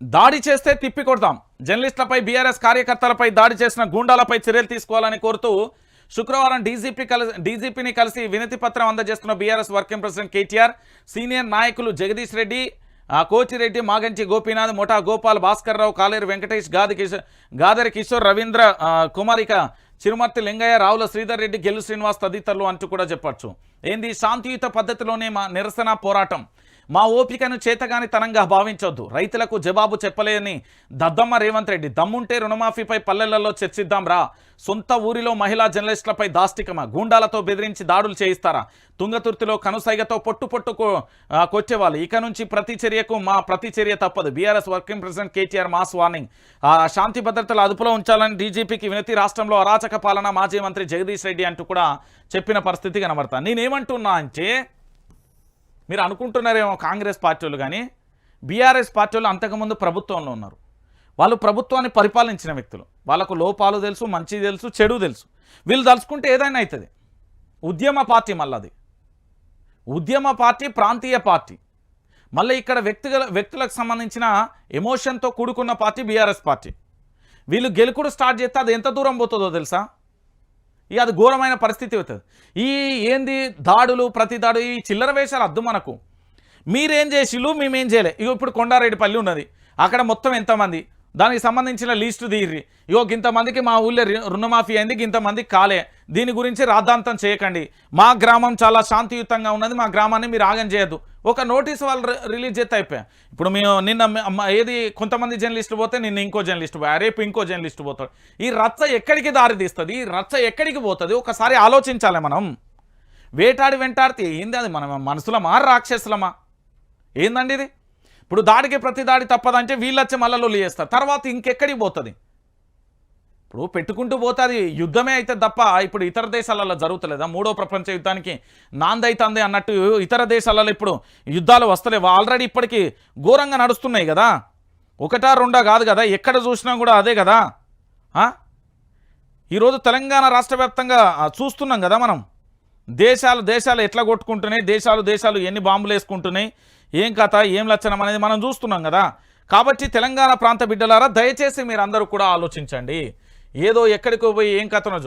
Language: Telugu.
దాడి చేస్తే తిప్పి కొడతాం. జర్నలిస్టులపై బీఆర్ఎస్ కార్యకర్తలపై దాడి చేసిన గూండాలపై చర్యలు తీసుకోవాలని కోరుతూ శుక్రవారం డీజీపీ కలిసి డీజీపీని కలిసి వినతి పత్రం అందజేస్తున్న BRS working president KTR senior నాయకులు జగదీష్ రెడ్డి కోచిరెడ్డి మాగంచి గోపీనాథ్ మొటా గోపాల్ భాస్కర్ రావు కాలేరు వెంకటేష్ గాది కిషోర్ గాదరి కిషోర్ రవీంద్ర కుమారిక చిరుమర్తి లింగయ్య రావుల శ్రీధర్ రెడ్డి గెలు శ్రీనివాస్ తదితరులు అంటూ కూడా చెప్పొచ్చు. ఏంది? శాంతియుత పద్ధతిలోనే మా నిరసన పోరాటం. మా ఓపికను చేతగాని తనంగా భావించొద్దు. రైతులకు జవాబు చెప్పలేని దద్దమ్మ రేవంత్ రెడ్డి దమ్ముంటే రుణమాఫీపై పల్లెలలో చర్చిద్దాం రా. సొంత ఊరిలో మహిళా జర్నలిస్టులపై దాష్టికమా? గూండాలతో బెదిరించి దాడులు చేయిస్తారా? తుంగతుర్తిలో కనుసైగతో పొట్టు పొట్టు కొచ్చేవాళ్ళు. ఇక నుంచి ప్రతి చర్యకు మా ప్రతి చర్య తప్పదు. BRS working president KTR mass warning. ఆ, శాంతి భద్రతలు అదుపులో ఉంచాలని డీజీపీకి వినతి రాష్ట్రంలో అరాచక పాలన మాజీ మంత్రి జగదీష్ రెడ్డి అంటూ కూడా చెప్పిన పరిస్థితి కనబడతా. నేనేమంటున్నా అంటే మీరు అనుకుంటున్నారేమో కాంగ్రెస్ పార్టీ వాళ్ళు కానీ బీఆర్ఎస్ పార్టీ వాళ్ళు అంతకుముందు ప్రభుత్వంలో ఉన్నారు. వాళ్ళు ప్రభుత్వాన్ని పరిపాలించిన వ్యక్తులు. వాళ్ళకు లోపాలు తెలుసు మంచి తెలుసు చెడు తెలుసు. వీళ్ళు తలుచుకుంటే ఏదైనా అవుతుంది ఉద్యమ పార్టీ మళ్ళీ ఉద్యమ పార్టీ ప్రాంతీయ పార్టీ. మళ్ళీ ఇక్కడ వ్యక్తిగల వ్యక్తులకు సంబంధించిన ఎమోషన్తో కూడుకున్న పార్టీ బీఆర్ఎస్ పార్టీ. వీళ్ళు గెలుకుడు స్టార్ట్ చేస్తే అది ఎంత దూరం పోతుందో తెలుసా? ఇక అది ఘోరమైన పరిస్థితి అవుతుంది. ఈ ఏంది దాడులు ప్రతి దాడు ఈ చిల్లర వేషాలు అద్దు మనకు. మీరేం చేసిళ్ళు మేమేం చేయలే. ఇగో ఇప్పుడు కొండారెడ్డిపల్లి ఉన్నది. అక్కడ మొత్తం ఎంతమంది? దానికి సంబంధించిన లిస్టు తీర్రి. ఇగో ఇంతమందికి మా ఊళ్ళో రుణమాఫీ అయింది ఇంతమందికి కాలే. దీని గురించి రాద్ధాంతం చేయకండి. మా గ్రామం చాలా శాంతియుతంగా ఉన్నది మా గ్రామాన్ని మీరు ఆగం చేయొద్దు. ఒక నోటీస్ వాళ్ళు రి- రిలీజ్ చేస్తే అయిపోయా. ఇప్పుడు మేము నిన్న ఏది కొంతమంది జర్నలిస్టులు పోతే నిన్న ఇంకో జర్నలిస్ట్ పోయా రేపు ఇంకో జర్నలిస్ట్ పోతాడు. ఈ రచ్చ ఎక్కడికి దారి తీస్తుంది? ఈ రచ్చ ఎక్కడికి పోతుంది? ఒకసారి ఆలోచించాలి మనం. వేటాడి వెంటాడితే ఏంది అది? మనం మనసులమా? రాక్షసులమా? ఏందండి ఇది? ఇప్పుడు దాడికి ప్రతి దాడి తప్పదంటే వీళ్ళొచ్చి మల్లలు మళ్ళీ లొల్లి చేస్తారు. తర్వాత ఇంకెక్కడికి పోతుంది? ఇప్పుడు పెట్టుకుంటూ పోతే అది యుద్ధమే అయితే తప్ప ఇప్పుడు ఇతర దేశాలలో జరుగుతలేదా? మూడో ప్రపంచ యుద్ధానికి నాందైతుంది అన్నట్టు ఇతర దేశాలలో ఇప్పుడు యుద్ధాలు వస్తలేవు. ఆల్రెడీ ఇప్పటికీ ఘోరంగా నడుస్తున్నాయి కదా. ఒకటా రెండా కాదు కదా. ఎక్కడ చూసినా కూడా అదే కదా. ఈరోజు తెలంగాణ రాష్ట్ర వ్యాప్తంగా చూస్తున్నాం కదా మనం. దేశాలు దేశాలు ఎట్లా కొట్టుకుంటున్నాయి? దేశాలు దేశాలు ఎన్ని బాంబులు వేసుకుంటున్నాయి? ఏం కథ ఏం లక్షణం అనేది మనం చూస్తున్నాం కదా. కాబట్టి తెలంగాణ ప్రాంత బిడ్డలారా దయచేసి మీరు అందరూ కూడా ఆలోచించండి. ఏదో ఎక్కడికో పోయి ఏం కథనో